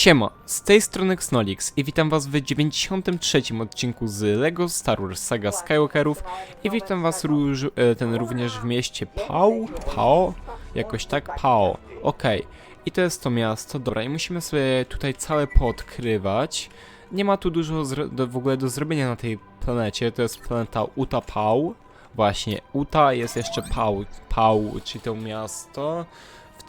Siema, z tej strony Xnolix i witam was w 93 odcinku z LEGO Star Wars Saga Skywalkerów i witam was róż, e, ten również w mieście Pau, Pao, jakoś tak, Pao, okej. I to jest to miasto, dobra, i musimy sobie tutaj całe poodkrywać. Nie ma tu dużo do, w ogóle do zrobienia na tej planecie, to jest planeta Uta Pau. Właśnie, Uta jest jeszcze Pau, Pau, czyli to miasto.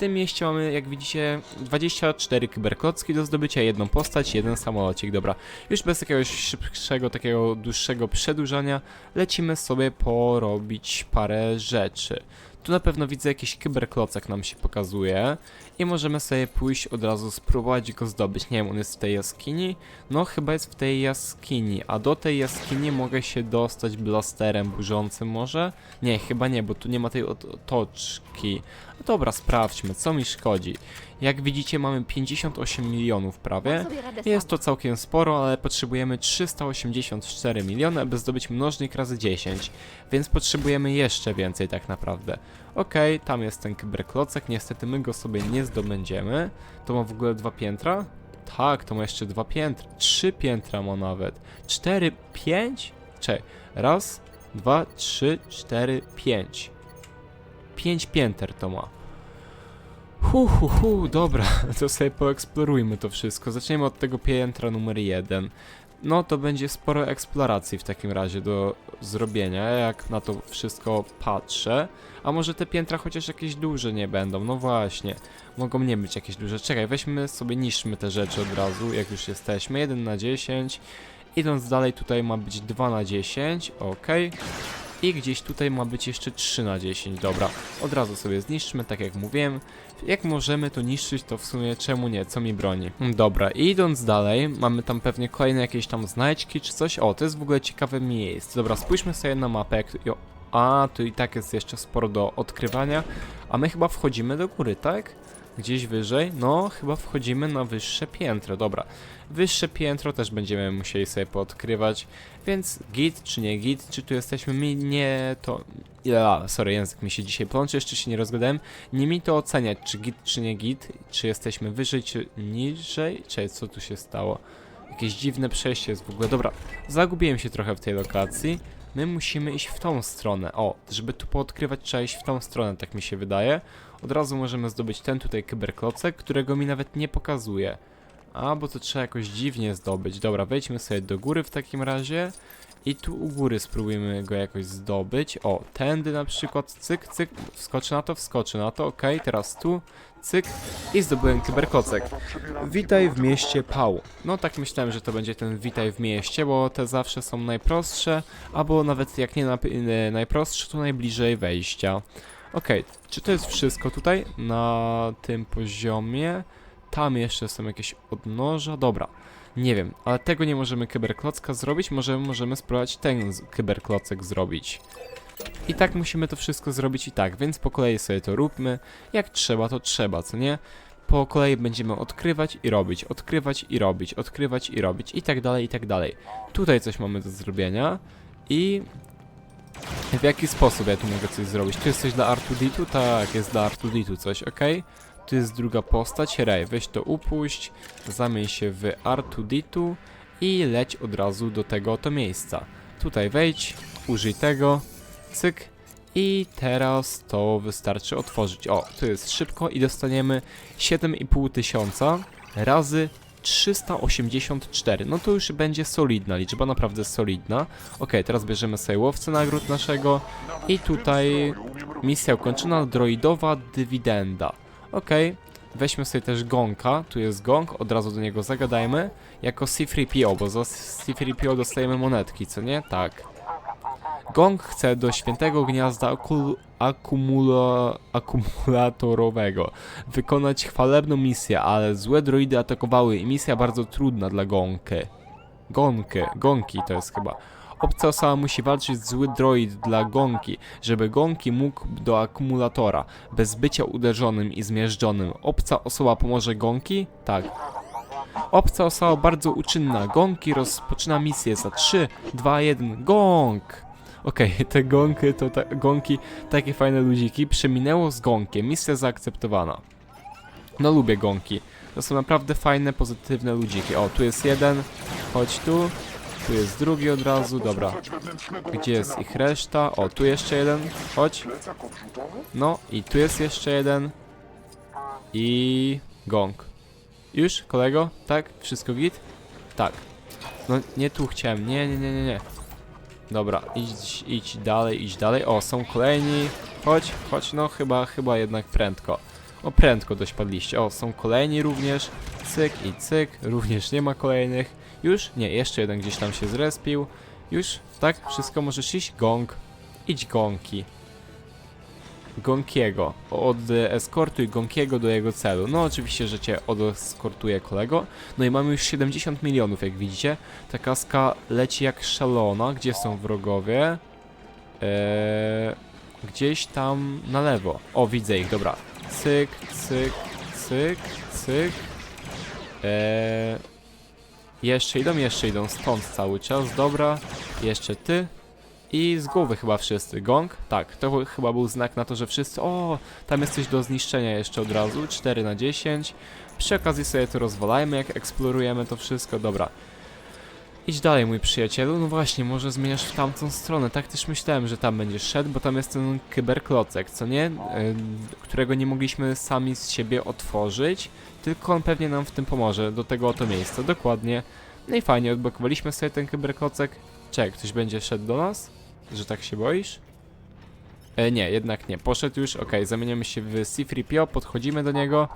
Tym mieście mamy, jak widzicie, 24 kyberklocki do zdobycia, jedną postać, jeden samolocik. Dobra, już bez jakiegoś szybszego, takiego dłuższego przedłużania, lecimy sobie porobić parę rzeczy. Tu na pewno widzę jakiś kyberklocek nam się pokazuje i możemy sobie pójść od razu spróbować go zdobyć. Nie wiem, on jest w tej jaskini? No chyba jest w tej jaskini, a do tej jaskini mogę się dostać blasterem burzącym może? Nie, chyba nie, bo tu nie ma tej ot- otoczki. No dobra, sprawdźmy, co mi szkodzi. Jak widzicie mamy 58 milionów prawie. Jest to całkiem sporo, ale potrzebujemy 384 miliony, aby zdobyć mnożnik razy 10, więc potrzebujemy jeszcze więcej tak naprawdę. Okej, tam jest ten kyberklocek, niestety my go sobie nie zdobędziemy. To ma w ogóle dwa piętra? Tak, to ma jeszcze dwa piętra. Trzy piętra ma nawet. Cztery, pięć? Czekaj, raz, dwa, trzy, cztery, pięć. Pięć pięter to ma. Hu, hu, hu, dobra, to sobie poeksplorujmy to wszystko. Zaczniemy od tego piętra numer jeden. No to będzie sporo eksploracji w takim razie do zrobienia, jak na to wszystko patrzę. A może te piętra chociaż jakieś duże nie będą? No właśnie, mogą nie być jakieś duże. Czekaj, weźmy sobie, niszczmy te rzeczy od razu, jak już jesteśmy. 1 na 10. Idąc dalej, tutaj ma być 2 na 10, ok. I gdzieś tutaj ma być jeszcze 3 na 10, dobra. Od razu sobie zniszczmy, tak jak mówiłem. Jak możemy to niszczyć, to w sumie czemu nie, co mi broni. Dobra, idąc dalej, mamy tam pewnie kolejne jakieś tam znajdźki czy coś. O, to jest w ogóle ciekawe miejsce. Dobra, spójrzmy sobie na mapę, jak a, tu i tak jest jeszcze sporo do odkrywania. A my chyba wchodzimy do góry, tak? Gdzieś wyżej? No, chyba wchodzimy na wyższe piętro, dobra. Wyższe piętro też będziemy musieli sobie poodkrywać, więc git czy nie git, czy tu jesteśmy mi nie to... Ja, sorry, język mi się dzisiaj plączy, jeszcze się nie rozgadałem. Nie mi to oceniać, czy git, czy nie git, czy jesteśmy wyżej, czy niżej. Cześć, co tu się stało? Jakieś dziwne przejście jest w ogóle. Dobra, zagubiłem się trochę w tej lokacji. My musimy iść w tą stronę. O, żeby tu poodkrywać, trzeba iść w tą stronę, tak mi się wydaje. Od razu możemy zdobyć ten tutaj kyberklocek, którego mi nawet nie pokazuje. A, bo to trzeba jakoś dziwnie zdobyć. Dobra, wejdźmy sobie do góry w takim razie. I tu u góry spróbujemy go jakoś zdobyć. O, tędy na przykład, cyk, cyk, wskoczy na to, wskoczy na to, okej, teraz tu, cyk i zdobyłem kyberklocek. Witaj w mieście Pau. No tak myślałem, że to będzie ten witaj w mieście, bo te zawsze są najprostsze, albo nawet jak nie e, najprostsze, to najbliżej wejścia. Okej, czy to jest wszystko tutaj na tym poziomie? Tam jeszcze są jakieś odnoża, dobra. Nie wiem, ale tego nie możemy kyberklocka zrobić, może możemy spróbować ten kyberklocek zrobić. I tak musimy to wszystko zrobić i tak, więc po kolei sobie to róbmy. Jak trzeba, to trzeba, co nie? Po kolei będziemy odkrywać i robić, odkrywać i robić, odkrywać i robić i tak dalej, i tak dalej. Tutaj coś mamy do zrobienia i... W jaki sposób ja tu mogę coś zrobić? Tu jest coś dla R2D2? Tak, jest dla R2D2 coś, ok? Tu jest druga postać, Rej, weź to upuść, zamień się w R2D2 i leć od razu do tego oto miejsca. Tutaj wejdź, użyj tego, cyk i teraz to wystarczy otworzyć. O, tu jest szybko i dostaniemy 7,5 tysiąca razy 384. No to już będzie solidna liczba, naprawdę solidna. Ok, teraz bierzemy sobie łowcę nagród naszego i tutaj misja ukończona, droidowa dywidenda. Ok, weźmy sobie też gonka, tu jest gong, od razu do niego zagadajmy. Jako C3PO, bo za C3PO dostajemy monetki, co nie? Tak. Gong chce do świętego gniazda akumulatorowego wykonać chwalebną misję, ale złe droidy atakowały i misja bardzo trudna dla Gonkę. Gonkę, Gonki to jest chyba. Obca osoba musi walczyć z zły droid dla Gonki, żeby Gonki mógł do akumulatora, bez bycia uderzonym i zmierzczonym. Obca osoba pomoże Gonki? Tak. Obca osoba bardzo uczynna. Gonki rozpoczyna misję za 3, 2, 1, gong! Okej, te gonki to ta, gonki, takie fajne ludziki. Przeminęło z gonkiem. Misja zaakceptowana. No lubię gonki. To są naprawdę fajne, pozytywne ludziki. O, tu jest jeden, chodź tu. Tu jest drugi od razu, dobra. Gdzie jest ich reszta? O, tu jeszcze jeden, chodź. No, i tu jest jeszcze jeden. I... gong. Już, kolego? Tak? Wszystko git? Tak. No, nie tu chciałem, nie, nie, nie, nie, nie. Dobra, idź, idź dalej, idź dalej. O, są kolejni. Chodź, chodź, no chyba, chyba jednak prędko. O, prędko dość padliście. O, są kolejni również. Cyk i cyk. Również nie ma kolejnych. Już? Nie, jeszcze jeden gdzieś tam się zrespił. Już? Tak? Wszystko możesz iść? Gong. Idź gonki. Gonkiego. Odeskortuj Gonkiego do jego celu. No oczywiście, że cię odeskortuje kolego. No i mamy już 70 milionów, jak widzicie. Ta kaska leci jak szalona. Gdzie są wrogowie? Eee, gdzieś tam na lewo. O, widzę ich, dobra. Cyk, cyk, cyk, cyk. Eee, jeszcze idą, jeszcze idą stąd cały czas, dobra. Jeszcze ty. I z głowy chyba wszyscy. Gong? Tak, to chyba był znak na to, że wszyscy... O, tam jest coś do zniszczenia jeszcze od razu. 4 na 10. Przy okazji sobie to rozwalajmy, jak eksplorujemy to wszystko. Dobra. Idź dalej, mój przyjacielu. No właśnie, może zmieniasz w tamtą stronę. Tak też myślałem, że tam będziesz szedł, bo tam jest ten kyberklocek, co nie? Ym, którego nie mogliśmy sami z siebie otworzyć, tylko on pewnie nam w tym pomoże, do tego oto miejsca, dokładnie. No i fajnie, odblokowaliśmy sobie ten kyberklocek. Czek, ktoś będzie szedł do nas? Że tak się boisz? E, nie, jednak nie. Poszedł już, okej, zamieniamy się w C-3PO, podchodzimy do niego.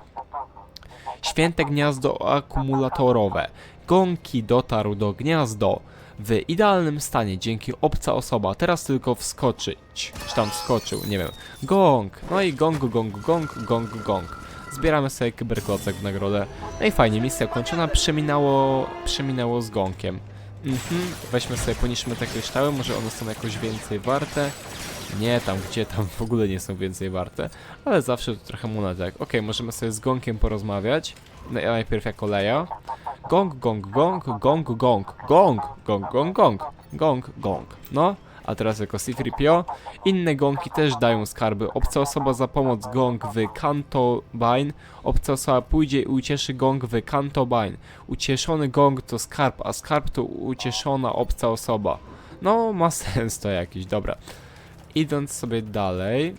Święte gniazdo akumulatorowe. Gonki dotarł do gniazdo w idealnym stanie dzięki obca osoba. Teraz tylko wskoczyć. Czy tam wskoczył, nie wiem. Gong! No i gong, gong, gong, gong, gong. Zbieramy sobie kyberklocek w nagrodę. No i fajnie, misja kończona. Przeminęło, przeminęło z gongiem. Mhm, weźmy sobie, poniszmy te kryształy, może one są jakoś więcej warte. Nie, tam gdzie, tam w ogóle nie są więcej warte, ale zawsze to trochę monetek. Okej, możemy sobie z gongiem porozmawiać. No, najpierw jako Leia. Gong, gong, gong, gong, gong, gong, gong, gong, gong, gong, gong. No, a teraz jako C-3PO. Inne gongi też dają skarby. Obca osoba za pomoc gong w Cantobine. Obca osoba pójdzie i ucieszy gong w Cantobine. Ucieszony gong to skarb, a skarb to ucieszona obca osoba. No, ma sens to jakiś, dobra. Idąc sobie dalej,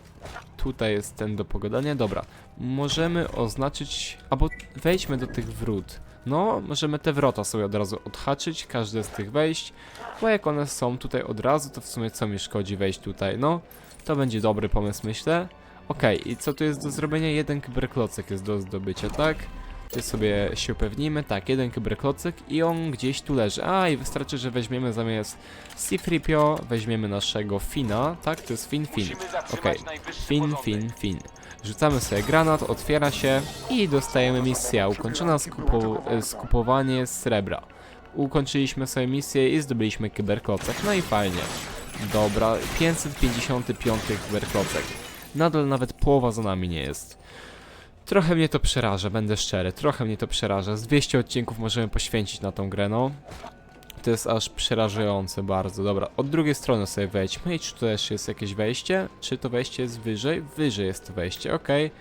tutaj jest ten do pogadania, dobra. Możemy oznaczyć, albo wejdźmy do tych wrót. No, możemy te wrota sobie od razu odhaczyć, każde z tych wejść, bo jak one są tutaj od razu, to w sumie co mi szkodzi wejść tutaj, no. To będzie dobry pomysł, myślę. Okej, i co tu jest do zrobienia? Jeden kyberklocek jest do zdobycia, tak? Tu sobie się upewnimy, tak, jeden kyberklocek i on gdzieś tu leży. A, i wystarczy, że weźmiemy zamiast C-3PO, weźmiemy naszego Fina, tak? To jest Fin Fin. Okej, Fin, fin, fin. Rzucamy sobie granat, otwiera się i dostajemy misję. Ukończona skupo e, skupowanie srebra. Ukończyliśmy sobie misję i zdobyliśmy kyberklocek. No i fajnie. Dobra, 555 kyberklocek. Nadal nawet połowa za nami nie jest. Trochę mnie to przeraża, będę szczery, trochę mnie to przeraża. Z 200 odcinków możemy poświęcić na tą grę, no. To jest aż przerażające bardzo. Dobra, od drugiej strony sobie wejdźmy. I czy tu też jest jakieś wejście? Czy to wejście jest wyżej? Wyżej jest to wejście, okej.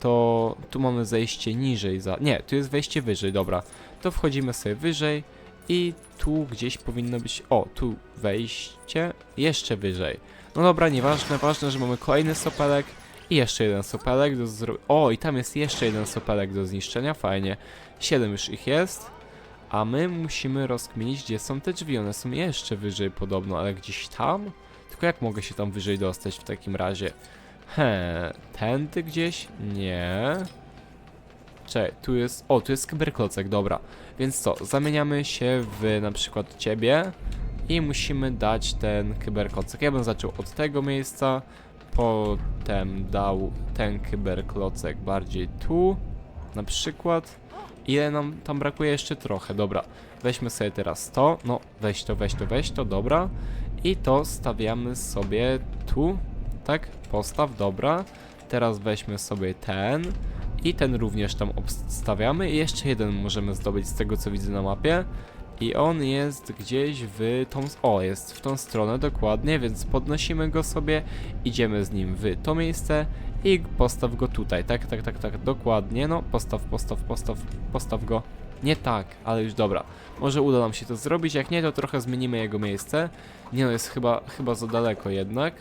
To tu mamy zejście niżej za... Nie, tu jest wejście wyżej, dobra. To wchodzimy sobie wyżej i tu gdzieś powinno być... O, tu wejście jeszcze wyżej. No dobra, nieważne, ważne, że mamy kolejny sopelek i jeszcze jeden sopelek do zro... O, i tam jest jeszcze jeden sopelek do zniszczenia, fajnie. Siedem już ich jest. A my musimy rozkminić, gdzie są te drzwi. One są jeszcze wyżej podobno, ale gdzieś tam? Tylko jak mogę się tam wyżej dostać w takim razie? He, tędy gdzieś? Nie. Czekaj, tu jest... O, tu jest kyberklocek, dobra. Więc co, zamieniamy się w na przykład ciebie i musimy dać ten kyberklocek. Ja bym zaczął od tego miejsca, potem dał ten kyberklocek bardziej tu, na przykład. Ile nam tam brakuje? Jeszcze trochę, dobra. Weźmy sobie teraz to, no weź to, weź to, weź to, dobra. I to stawiamy sobie tu, tak? Postaw, dobra. Teraz weźmy sobie ten i ten również tam obstawiamy. I jeszcze jeden możemy zdobyć z tego, co widzę na mapie. I on jest gdzieś w tą... O, jest w tą stronę dokładnie, więc podnosimy go sobie, idziemy z nim w to miejsce i postaw go tutaj. Tak, tak, tak, tak, dokładnie. No, postaw, postaw, postaw, postaw go. Nie tak, ale już dobra. Może uda nam się to zrobić, jak nie, to trochę zmienimy jego miejsce. Nie no, jest chyba, chyba za daleko jednak.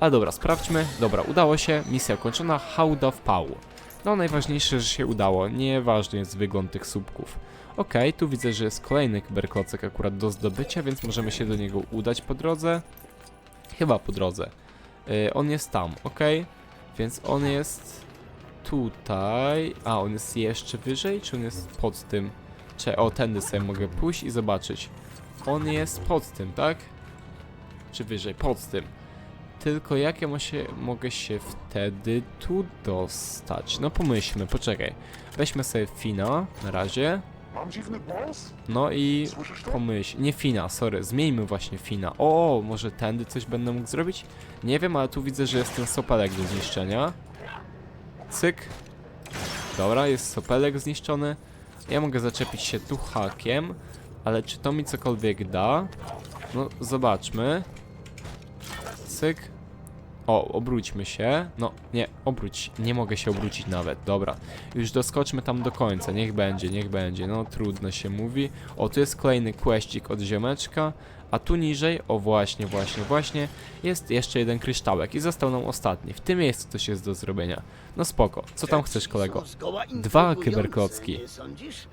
Ale dobra, sprawdźmy. Dobra, udało się, misja ukończona, hałda w pału. No, najważniejsze, że się udało, nieważny jest wygląd tych słupków. Okej, tu widzę, że jest kolejny kyberklocek akurat do zdobycia, więc możemy się do niego udać po drodze. Chyba po drodze. Yy, on jest tam, okej. Więc on jest tutaj. A, on jest jeszcze wyżej, czy on jest pod tym? Czy o, tędy sobie mogę pójść i zobaczyć. On jest pod tym, tak? Czy wyżej? Pod tym. Tylko jak ja się, mogę się wtedy tu dostać? No pomyślmy, poczekaj. Weźmy sobie Fina na razie. Mam dziwny głos? No i Słyszysz to? pomyśl. Nie Fina, sorry. Zmieńmy właśnie Fina. O, może tędy coś będę mógł zrobić? Nie wiem, ale tu widzę, że jest ten sopelek do zniszczenia. Cyk. Dobra, jest sopelek zniszczony. Ja mogę zaczepić się tu hakiem, ale czy to mi cokolwiek da? No, zobaczmy. Cyk. O, obróćmy się. No, nie, obróć. Nie mogę się obrócić nawet. Dobra. Już doskoczmy tam do końca. Niech będzie, niech będzie. No, trudno się mówi. O, tu jest kolejny questik od ziomeczka. A tu niżej, o właśnie, właśnie, właśnie, jest jeszcze jeden kryształek i został nam ostatni. W tym miejscu coś jest do zrobienia. No spoko. Co tam chcesz, kolego? Dwa kyberklocki.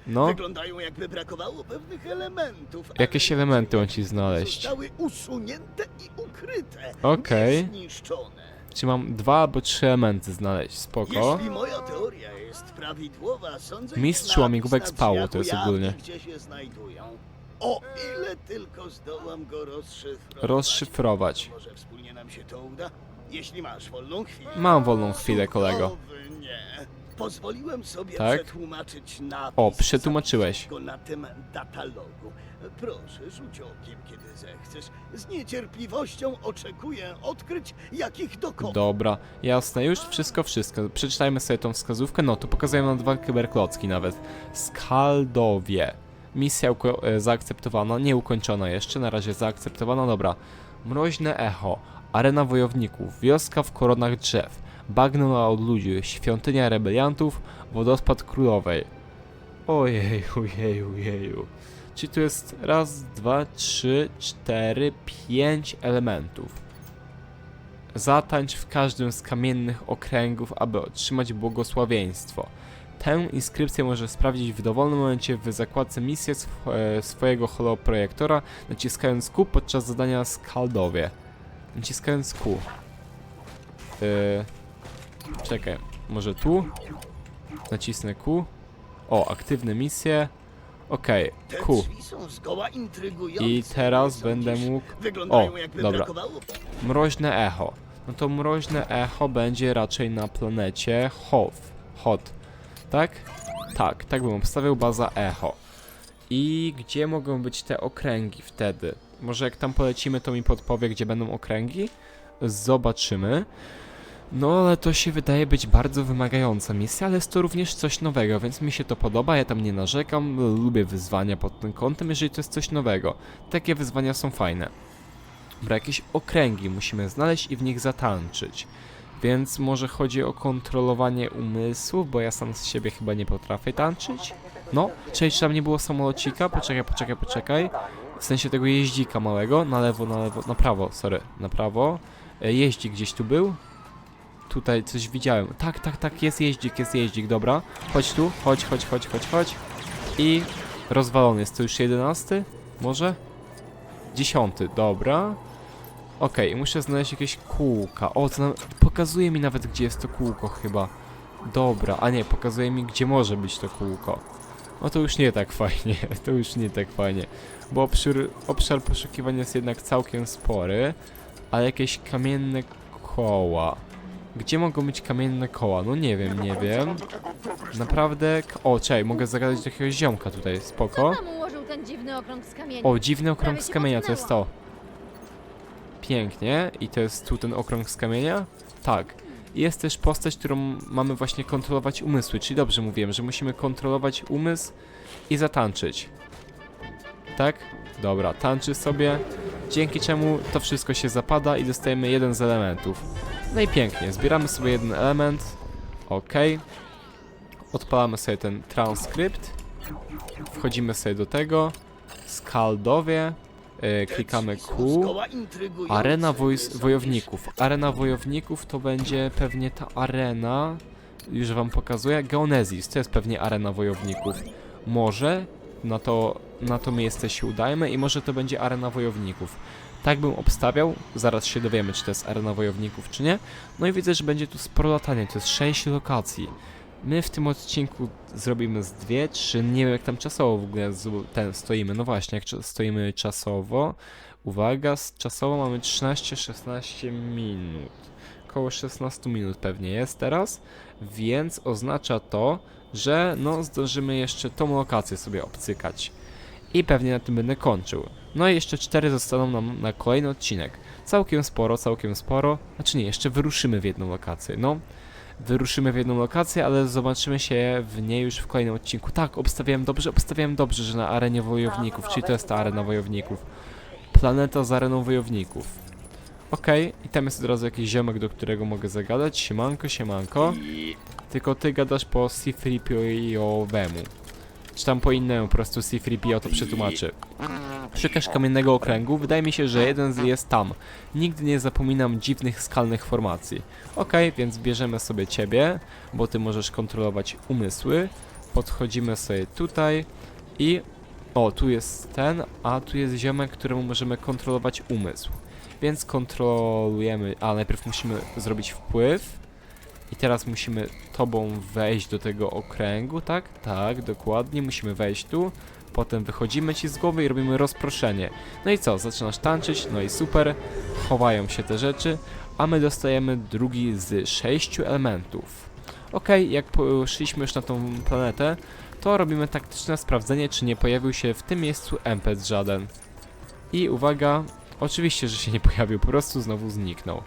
No. Wyglądają jakby brakowało pewnych elementów. Jakieś elementy on ci znaleźć. Zostały usunięte i ukryte. Okej. Nie zniszczone. Czy mam dwa albo trzy elementy znaleźć? Spoko. Jeśli moja teoria jest prawidłowa, sądzę, Mistrz łamigłówek napis na to jest ogólnie. Gdzie się znajdują. O ile tylko zdołam go rozszyfrować. Rozszyfrować. Może wspólnie nam się to uda? Jeśli masz wolną chwilę. Mam wolną chwilę, kolego. Cudownie. Pozwoliłem sobie Tak? przetłumaczyć napis. O, przetłumaczyłeś. go na tym datalogu. Proszę, rzuć okiem, kiedy zechcesz. Z niecierpliwością oczekuję odkryć, jakich dokonał. Dobra, jasne, już wszystko, wszystko. Przeczytajmy sobie tą wskazówkę. No, tu pokazują nam dwa kyberklocki nawet. Skaldowie. Misja e, zaakceptowana, nie ukończona jeszcze, na razie zaakceptowana, dobra. Mroźne echo, arena wojowników, wioska w koronach drzew, bagno na odludziu, świątynia rebeliantów, wodospad królowej. Ojej, ojej, ojeju. Czyli tu jest raz, dwa, trzy, cztery, pięć elementów. Zatańcz w każdym z kamiennych okręgów, aby otrzymać błogosławieństwo. Tę inskrypcję możesz sprawdzić w dowolnym momencie w zakładce misji sw e, swojego holoprojektora, naciskając Q podczas zadania Skaldowie. Naciskając Q. Yy, czekaj, może tu? Nacisnę Q. O, aktywne misje. Okej, Te Q. I teraz będę mógł... O, dobra. Mroźne echo. No to mroźne echo będzie raczej na planecie Hoth. Hot. Tak? Tak, tak bym obstawiał baza echo. I gdzie mogą być te okręgi wtedy? Może jak tam polecimy, to mi podpowie, gdzie będą okręgi? Zobaczymy. No, ale to się wydaje być bardzo wymagająca misja, ale jest to również coś nowego, więc mi się to podoba, ja tam nie narzekam, lubię wyzwania pod tym kątem, jeżeli to jest coś nowego. Takie wyzwania są fajne. Dobra, jakieś okręgi musimy znaleźć i w nich zatańczyć. Więc może chodzi o kontrolowanie umysłów, bo ja sam z siebie chyba nie potrafię tańczyć. No, czy tam nie było samolocika? Poczekaj, poczekaj, poczekaj. W sensie tego jeździka małego, na lewo, na lewo, na prawo, sorry, na prawo. E, Jeździk gdzieś tu był? Tutaj coś widziałem. Tak, tak, tak, jest jeździk, jest jeździk, dobra. Chodź tu, chodź, chodź, chodź, chodź, chodź. I rozwalony jest to już jedenasty? Może? Dziesiąty, dobra. Okej, muszę znaleźć jakieś kółka. O, to nam, pokazuje mi nawet, gdzie jest to kółko chyba. Dobra, a nie, pokazuje mi, gdzie może być to kółko. No to już nie tak fajnie, to już nie tak fajnie. Bo obszar, obszar poszukiwania jest jednak całkiem spory, ale jakieś kamienne koła. Gdzie mogą być kamienne koła? No nie wiem, nie wiem. Naprawdę... O, czekaj, mogę zagadać do jakiegoś ziomka tutaj, spoko. Kto tam ułożył ten dziwny okrąg z kamienia? O, dziwny okrąg z kamienia, to jest to. Pięknie. I to jest tu ten okrąg z kamienia? Tak. Jest też postać, którą mamy właśnie kontrolować umysły, czyli dobrze mówiłem, że musimy kontrolować umysł i zatańczyć. Tak? Dobra, tańczy sobie, dzięki czemu to wszystko się zapada i dostajemy jeden z elementów. No i pięknie, zbieramy sobie jeden element, ok. Odpalamy sobie ten transkrypt, wchodzimy sobie do tego, skaldowie, yy, klikamy Q. Arena Sądzisz? wojowników. Arena wojowników to będzie pewnie ta arena. Już wam pokazuję. Geonezis to jest pewnie arena wojowników. Może na to, na to miejsce się udajmy i może to będzie arena wojowników. Tak bym obstawiał. Zaraz się dowiemy, czy to jest arena wojowników, czy nie. No i widzę, że będzie tu sporo latania. To jest 6 lokacji. My w tym odcinku zrobimy z dwie, trzy, nie wiem jak tam czasowo w ogóle ten stoimy. No właśnie, jak stoimy czasowo, Uwaga, czasowo mamy 13-16 minut. Koło 16 minut pewnie jest teraz, więc oznacza to, że no zdążymy jeszcze tą lokację sobie obcykać. I pewnie na tym będę kończył. No i jeszcze 4 zostaną nam na kolejny odcinek. Całkiem sporo, całkiem sporo. Znaczy nie, jeszcze wyruszymy w jedną lokację. No, wyruszymy w jedną lokację, ale zobaczymy się w niej już w kolejnym odcinku. Tak, obstawiałem dobrze, obstawiałem dobrze, że na arenie wojowników, czyli to jest ta arena wojowników. Planeta z areną wojowników. Okej, i tam jest od razu jakiś ziomek, do którego mogę zagadać. Siemanko, siemanko. Tylko ty gadasz po C-3PO-owemu. Czy tam po innemu, po prostu C-3PO to przetłumaczy. Szukasz kamiennego okręgu? Wydaje mi się, że jeden z jest tam. Nigdy nie zapominam dziwnych skalnych formacji. Okej, więc bierzemy sobie ciebie, bo ty możesz kontrolować umysły. Podchodzimy sobie tutaj i o, tu jest ten, a tu jest ziomek, któremu możemy kontrolować umysł. Więc kontrolujemy, a najpierw musimy zrobić wpływ. I teraz musimy tobą wejść do tego okręgu, tak? Tak, dokładnie, musimy wejść tu. Potem wychodzimy ci z głowy i robimy rozproszenie. No i co, zaczynasz tańczyć, no i super, chowają się te rzeczy, a my dostajemy drugi z sześciu elementów. Okej, jak poszliśmy już na tą planetę, to robimy taktyczne sprawdzenie, czy nie pojawił się w tym miejscu NPC żaden. I uwaga, oczywiście, że się nie pojawił, po prostu znowu zniknął.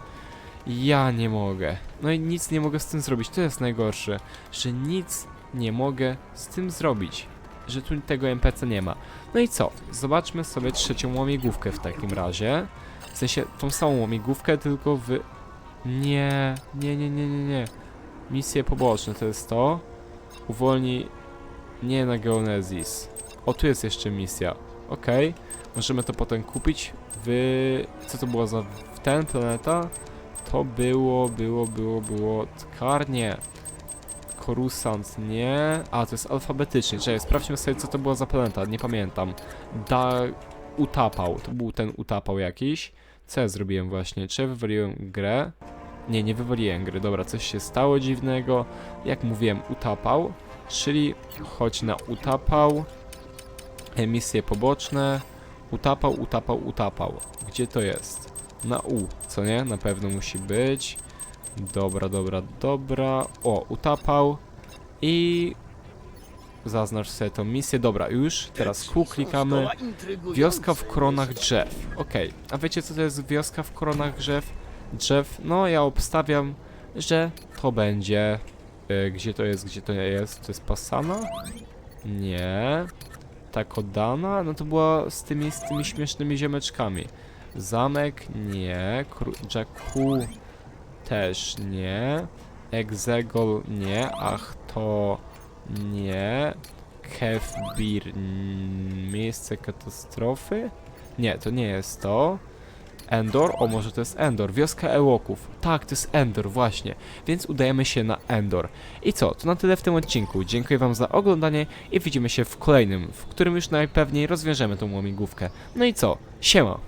Ja nie mogę. No i nic nie mogę z tym zrobić, to jest najgorsze, że nic nie mogę z tym zrobić. Że tu tego NPC nie ma. No i co? Zobaczmy sobie trzecią łamigłówkę w takim razie. W sensie tą samą łamigłówkę, tylko w... Nie, nie, nie, nie, nie, nie. Misje poboczne to jest to. Uwolnij nie na Geonesis. O, tu jest jeszcze misja. Okej. Możemy to potem kupić w... Co to było za... W ten planeta? To było, było, było, było... Tkarnie. Korusant, nie. A, to jest alfabetycznie. Czekaj, sprawdźmy sobie, co to było za planeta. Nie pamiętam. Da... Utapał. To był ten utapał jakiś. Co ja zrobiłem właśnie? Czy ja wywaliłem grę? Nie, nie wywaliłem gry. Dobra, coś się stało dziwnego. Jak mówiłem, utapał. Czyli chodź na utapał. Emisje poboczne. Utapał, utapał, utapał. Gdzie to jest? Na U, co nie? Na pewno musi być. Dobra, dobra, dobra. O, utapał. I zaznacz sobie tą misję. Dobra, już. Teraz Q klikamy. Wioska w koronach drzew. Okej, a wiecie co to jest wioska w koronach drzew? Drzew, no ja obstawiam, że to będzie... Y, gdzie to jest, gdzie to jest? To jest Passana? Nie. Takodana? No to była z tymi, z tymi śmiesznymi ziomeczkami. Zamek? Nie. Kru- Jakku? Też nie. Exegol? Nie. Ach, to... Nie. Kefbir, miejsce katastrofy? Nie, to nie jest to. Endor? O, może to jest Endor. Wioska Ełoków. Tak, to jest Endor, właśnie. Więc udajemy się na Endor. I co? To na tyle w tym odcinku. Dziękuję wam za oglądanie i widzimy się w kolejnym, w którym już najpewniej rozwiążemy tą łamigłówkę. No i co? Siema!